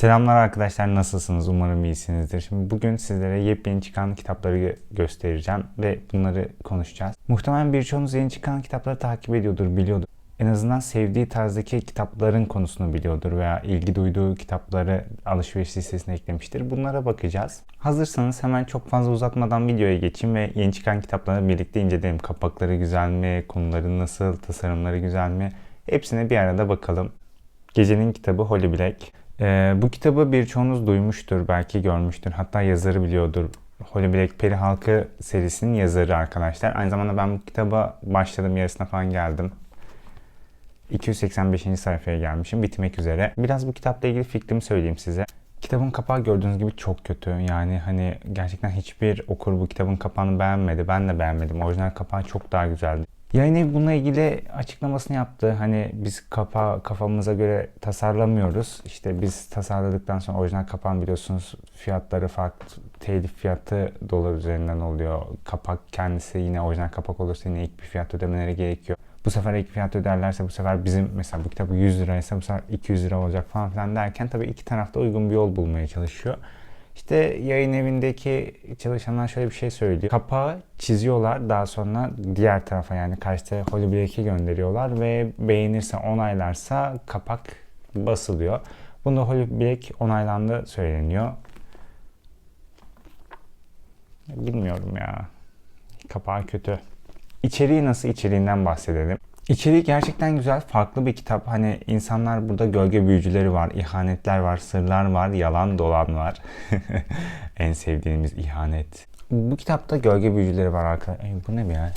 Selamlar arkadaşlar nasılsınız? Umarım iyisinizdir. Şimdi bugün sizlere yepyeni çıkan kitapları göstereceğim ve bunları konuşacağız. Muhtemelen birçoğunuz yeni çıkan kitapları takip ediyordur, biliyordur. En azından sevdiği tarzdaki kitapların konusunu biliyordur veya ilgi duyduğu kitapları alışveriş listesine eklemiştir. Bunlara bakacağız. Hazırsanız hemen çok fazla uzatmadan videoya geçeyim ve yeni çıkan kitapları birlikte inceleyelim. Kapakları güzel mi, konuları nasıl, tasarımları güzel mi? Hepsine bir arada bakalım. Gecenin kitabı Holly Black. Ee, bu kitabı birçoğunuz duymuştur, belki görmüştür. Hatta yazarı biliyordur. Holly Black Peri Halkı serisinin yazarı arkadaşlar. Aynı zamanda ben bu kitaba başladım, yarısına falan geldim. 285. sayfaya gelmişim. Bitmek üzere. Biraz bu kitapla ilgili fikrimi söyleyeyim size. Kitabın kapağı gördüğünüz gibi çok kötü. Yani hani gerçekten hiçbir okur bu kitabın kapağını beğenmedi. Ben de beğenmedim. Orijinal kapağı çok daha güzeldi. Yayın evi bununla ilgili açıklamasını yaptı. Hani biz kapağı kafamıza göre tasarlamıyoruz. İşte biz tasarladıktan sonra orijinal kapağın biliyorsunuz fiyatları farklı. Telif fiyatı dolar üzerinden oluyor. Kapak kendisi yine orijinal kapak olursa yine ilk bir fiyat ödemeleri gerekiyor. Bu sefer ilk fiyat öderlerse bu sefer bizim mesela bu kitabı 100 liraysa bu sefer 200 lira olacak falan filan derken tabii iki tarafta uygun bir yol bulmaya çalışıyor. İşte yayın evindeki çalışanlar şöyle bir şey söylüyor. Kapağı çiziyorlar daha sonra diğer tarafa yani karşıda Holly Black'i gönderiyorlar ve beğenirse onaylarsa kapak basılıyor. Bunda Holly Black onaylandı söyleniyor. Bilmiyorum ya. Kapağı kötü. İçeriği nasıl içeriğinden bahsedelim. İçeriği gerçekten güzel, farklı bir kitap. Hani insanlar burada gölge büyücüleri var, ihanetler var, sırlar var, yalan dolan var. en sevdiğimiz ihanet. Bu kitapta gölge büyücüleri var arkadaşlar. Bu ne be ya?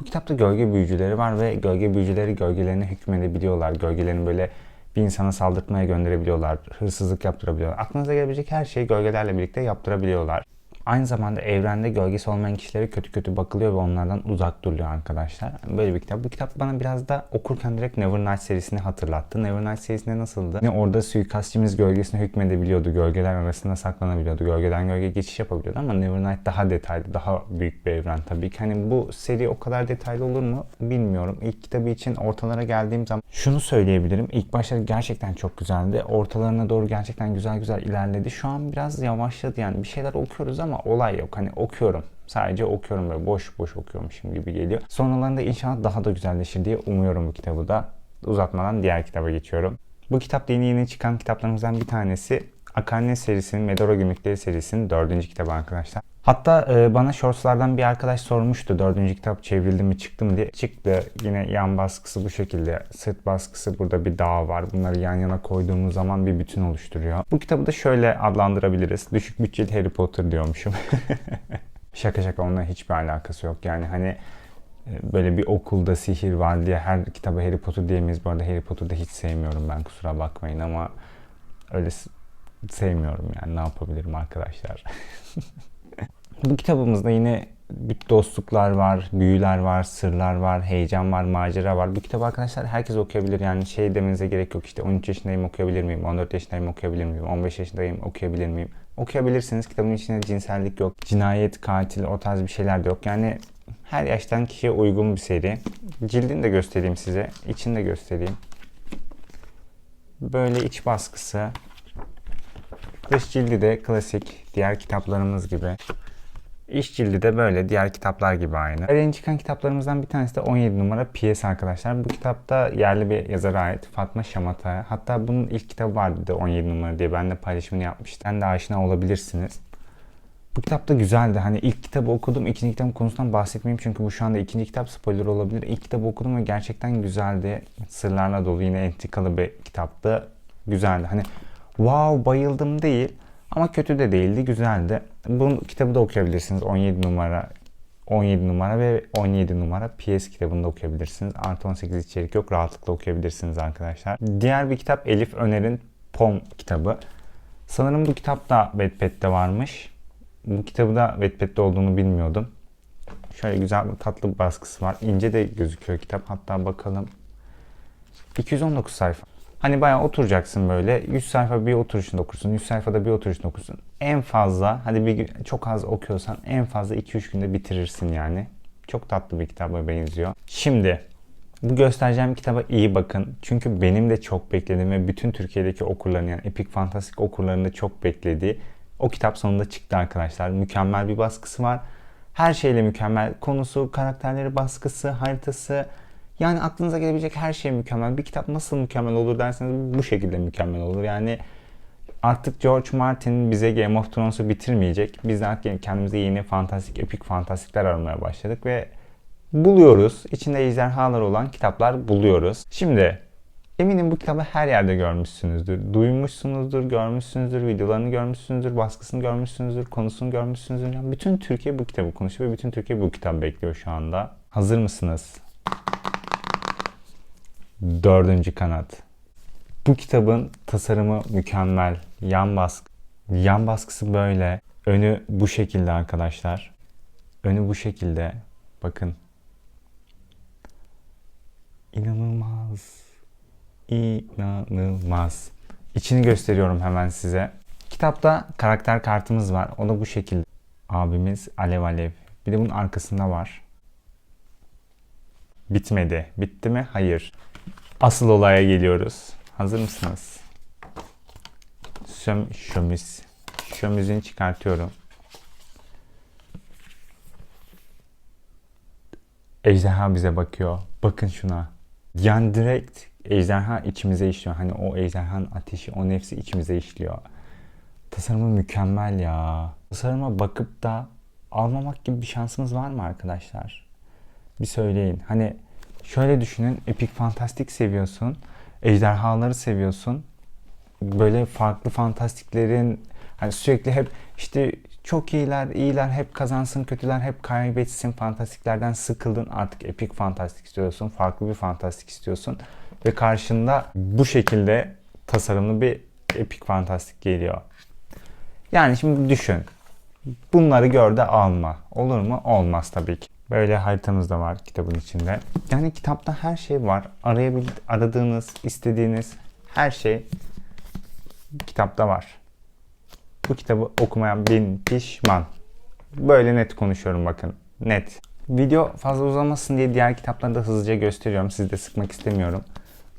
Bu kitapta gölge büyücüleri var ve gölge büyücüleri gölgelerine hükmedebiliyorlar. Gölgelerini böyle bir insana saldırtmaya gönderebiliyorlar. Hırsızlık yaptırabiliyorlar. Aklınıza gelebilecek her şeyi gölgelerle birlikte yaptırabiliyorlar. Aynı zamanda evrende gölgesi olmayan kişilere kötü kötü bakılıyor ve onlardan uzak duruluyor arkadaşlar. Böyle bir kitap. Bu kitap bana biraz da okurken direkt Nevernight serisini hatırlattı. Nevernight serisinde nasıldı? Ne orada suikastçimiz gölgesine hükmedebiliyordu. Gölgeler arasında saklanabiliyordu. Gölgeden gölge geçiş yapabiliyordu ama Nevernight daha detaylı, daha büyük bir evren tabii ki. Hani bu seri o kadar detaylı olur mu bilmiyorum. İlk kitabı için ortalara geldiğim zaman şunu söyleyebilirim. İlk başları gerçekten çok güzeldi. Ortalarına doğru gerçekten güzel güzel ilerledi. Şu an biraz yavaşladı yani. Bir şeyler okuyoruz ama olay yok. Hani okuyorum. Sadece okuyorum böyle boş boş okuyormuşum gibi geliyor. Sonralarında inşallah daha da güzelleşir diye umuyorum bu kitabı da. Uzatmadan diğer kitaba geçiyorum. Bu kitap yeni yeni çıkan kitaplarımızdan bir tanesi. Akane serisinin, Medora Gümrükleri serisinin dördüncü kitabı arkadaşlar. Hatta e, bana shortslardan bir arkadaş sormuştu dördüncü kitap çevrildi mi çıktı mı diye. Çıktı. Yine yan baskısı bu şekilde. Sırt baskısı burada bir dağ var. Bunları yan yana koyduğumuz zaman bir bütün oluşturuyor. Bu kitabı da şöyle adlandırabiliriz. Düşük bütçeli Harry Potter diyormuşum. şaka şaka onunla hiçbir alakası yok. Yani hani e, böyle bir okulda sihir var diye her kitaba Harry Potter diyemeyiz. Bu arada Harry Potter'da hiç sevmiyorum ben kusura bakmayın ama öyle sevmiyorum yani ne yapabilirim arkadaşlar. Bu kitabımızda yine bir dostluklar var, büyüler var, sırlar var, heyecan var, macera var. Bu kitabı arkadaşlar herkes okuyabilir. Yani şey demenize gerek yok işte 13 yaşındayım okuyabilir miyim, 14 yaşındayım okuyabilir miyim, 15 yaşındayım okuyabilir miyim? Okuyabilirsiniz. Kitabın içinde cinsellik yok, cinayet, katil o tarz bir şeyler de yok. Yani her yaştan kişiye uygun bir seri. Cildini de göstereyim size, içini de göstereyim. Böyle iç baskısı. Dış cildi de klasik diğer kitaplarımız gibi. İş cildi de böyle diğer kitaplar gibi aynı. Yeni çıkan kitaplarımızdan bir tanesi de 17 numara PS arkadaşlar. Bu kitapta yerli bir yazara ait Fatma Şamata. Hatta bunun ilk kitabı vardı da 17 numara diye ben de paylaşımını yapmıştım. Ben de aşina olabilirsiniz. Bu kitap da güzeldi. Hani ilk kitabı okudum. ikinci kitabın konusundan bahsetmeyeyim çünkü bu şu anda ikinci kitap spoiler olabilir. İlk kitabı okudum ve gerçekten güzeldi. Sırlarla dolu yine entikalı bir kitaptı. Güzeldi. Hani wow bayıldım değil ama kötü de değildi, güzeldi. Bu kitabı da okuyabilirsiniz. 17 numara 17 numara ve 17 numara PS kitabını da okuyabilirsiniz. Artı 18 içerik yok. Rahatlıkla okuyabilirsiniz arkadaşlar. Diğer bir kitap Elif Öner'in Pom kitabı. Sanırım bu kitap da Wattpad'de varmış. Bu kitabı da Wattpad'de olduğunu bilmiyordum. Şöyle güzel tatlı bir baskısı var. İnce de gözüküyor kitap. Hatta bakalım. 219 sayfa. Hani bayağı oturacaksın böyle 100 sayfa bir oturuşunda okursun, 100 sayfada bir oturuşunda okursun. En fazla hadi bir çok az okuyorsan en fazla 2-3 günde bitirirsin yani. Çok tatlı bir kitaba benziyor. Şimdi Bu göstereceğim kitaba iyi bakın. Çünkü benim de çok beklediğim ve bütün Türkiye'deki okurların yani Epic Fantastik okurlarının da çok beklediği o kitap sonunda çıktı arkadaşlar. Mükemmel bir baskısı var. Her şeyle mükemmel. Konusu, karakterleri, baskısı, haritası. Yani aklınıza gelebilecek her şey mükemmel. Bir kitap nasıl mükemmel olur derseniz bu şekilde mükemmel olur. Yani artık George Martin bize Game of Thrones'u bitirmeyecek. Biz artık kendimize yeni fantastik, epik fantastikler aramaya başladık ve buluyoruz. İçinde ejderhalar olan kitaplar buluyoruz. Şimdi eminim bu kitabı her yerde görmüşsünüzdür. Duymuşsunuzdur, görmüşsünüzdür, videolarını görmüşsünüzdür, baskısını görmüşsünüzdür, konusunu görmüşsünüzdür. Yani bütün Türkiye bu kitabı konuşuyor ve bütün Türkiye bu kitabı bekliyor şu anda. Hazır mısınız? Dördüncü kanat. Bu kitabın tasarımı mükemmel. Yan baskı. Yan baskısı böyle. Önü bu şekilde arkadaşlar. Önü bu şekilde. Bakın. İnanılmaz. İnanılmaz. İçini gösteriyorum hemen size. Kitapta karakter kartımız var. O da bu şekilde. Abimiz Alev Alev. Bir de bunun arkasında var. Bitmedi. Bitti mi? Hayır. Asıl olaya geliyoruz. Hazır mısınız? Şöm, şömiz. Şömizini çıkartıyorum. Ejderha bize bakıyor. Bakın şuna. Yani direkt ejderha içimize işliyor. Hani o ejderhanın ateşi, o nefsi içimize işliyor. Tasarımı mükemmel ya. Tasarıma bakıp da almamak gibi bir şansımız var mı arkadaşlar? Bir söyleyin. Hani şöyle düşünün. Epik fantastik seviyorsun. Ejderhaları seviyorsun. Böyle farklı fantastiklerin hani sürekli hep işte çok iyiler, iyiler hep kazansın, kötüler hep kaybetsin fantastiklerden sıkıldın. Artık epik fantastik istiyorsun, farklı bir fantastik istiyorsun. Ve karşında bu şekilde tasarımlı bir epik fantastik geliyor. Yani şimdi düşün. Bunları gör de alma. Olur mu? Olmaz tabii ki. Böyle haritamız da var kitabın içinde. Yani kitapta her şey var. Arayabil aradığınız, istediğiniz her şey kitapta var. Bu kitabı okumayan bin pişman. Böyle net konuşuyorum bakın. Net. Video fazla uzamasın diye diğer kitapları da hızlıca gösteriyorum. Sizi de sıkmak istemiyorum.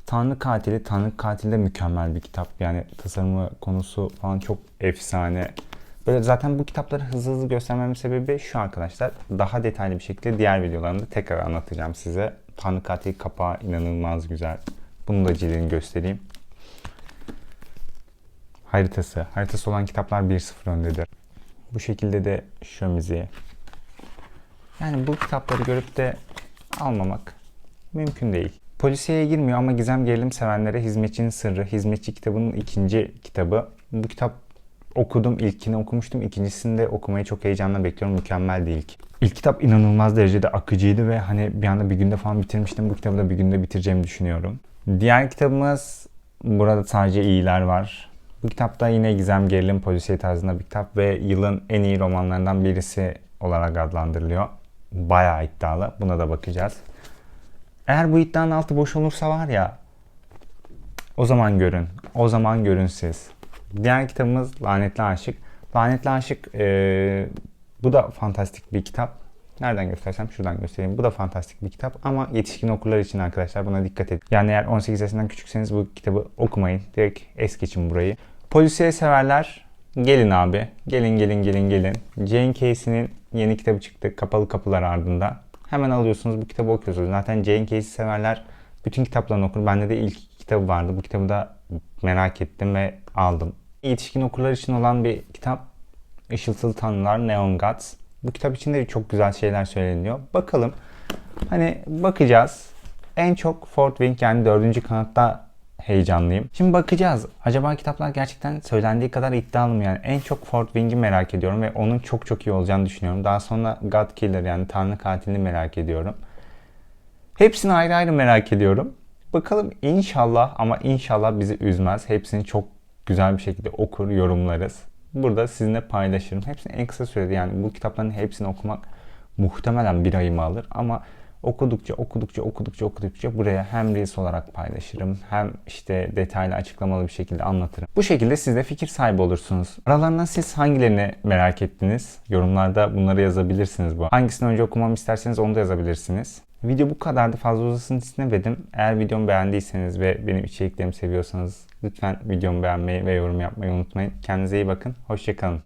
Tanrı Katili, Tanrı Katili de mükemmel bir kitap. Yani tasarımı, konusu falan çok efsane. Böyle zaten bu kitapları hızlı hızlı göstermemin sebebi şu arkadaşlar. Daha detaylı bir şekilde diğer videolarımda tekrar anlatacağım size. Tanrı Katili kapağı inanılmaz güzel. Bunu da cildini göstereyim. Haritası. Haritası olan kitaplar 1-0 öndedir. Bu şekilde de şömizi. Yani bu kitapları görüp de almamak mümkün değil. Polisiye girmiyor ama gizem gerilim sevenlere Hizmetçinin Sırrı, Hizmetçi kitabının ikinci kitabı. Bu kitap okudum. İlkini okumuştum. İkincisini de okumayı çok heyecanla bekliyorum. Mükemmeldi ilk. İlk kitap inanılmaz derecede akıcıydı ve hani bir anda bir günde falan bitirmiştim. Bu kitabı da bir günde bitireceğimi düşünüyorum. Diğer kitabımız burada sadece iyiler var. Bu kitapta yine gizem gerilim polisiye tarzında bir kitap ve yılın en iyi romanlarından birisi olarak adlandırılıyor. Bayağı iddialı. Buna da bakacağız. Eğer bu iddianın altı boş olursa var ya o zaman görün. O zaman görün siz. Diğer kitabımız Lanetli Aşık. Lanetli Aşık e, bu da fantastik bir kitap. Nereden göstersem şuradan göstereyim. Bu da fantastik bir kitap ama yetişkin okurlar için arkadaşlar buna dikkat edin. Yani eğer 18 yaşından küçükseniz bu kitabı okumayın. Direkt es geçin burayı. Polisiye severler gelin abi. Gelin gelin gelin gelin. Jane Casey'nin yeni kitabı çıktı. Kapalı Kapılar Ardında. Hemen alıyorsunuz bu kitabı okuyorsunuz. Zaten Jane Casey severler bütün kitaplarını okur. Bende de ilk kitabı vardı. Bu kitabı da merak ettim ve aldım. Yetişkin okurlar için olan bir kitap. Işıltılı Tanrılar, Neon Gods. Bu kitap içinde de çok güzel şeyler söyleniyor. Bakalım. Hani bakacağız. En çok Fort Wing yani dördüncü kanatta heyecanlıyım. Şimdi bakacağız. Acaba kitaplar gerçekten söylendiği kadar iddialı mı? Yani en çok Fort Wing'i merak ediyorum ve onun çok çok iyi olacağını düşünüyorum. Daha sonra God Killer yani Tanrı Katilini merak ediyorum. Hepsini ayrı ayrı merak ediyorum. Bakalım inşallah ama inşallah bizi üzmez. Hepsini çok güzel bir şekilde okur, yorumlarız. Burada sizinle paylaşırım. Hepsini en kısa sürede yani bu kitapların hepsini okumak muhtemelen bir ayımı alır ama okudukça okudukça okudukça okudukça buraya hem reels olarak paylaşırım hem işte detaylı açıklamalı bir şekilde anlatırım. Bu şekilde siz de fikir sahibi olursunuz. Aralarından siz hangilerini merak ettiniz? Yorumlarda bunları yazabilirsiniz bu. Hangisini önce okumamı isterseniz onu da yazabilirsiniz. Video bu kadardı. Fazla uzasın istemedim. Eğer videomu beğendiyseniz ve benim içeriklerimi seviyorsanız lütfen videomu beğenmeyi ve yorum yapmayı unutmayın. Kendinize iyi bakın. Hoşçakalın.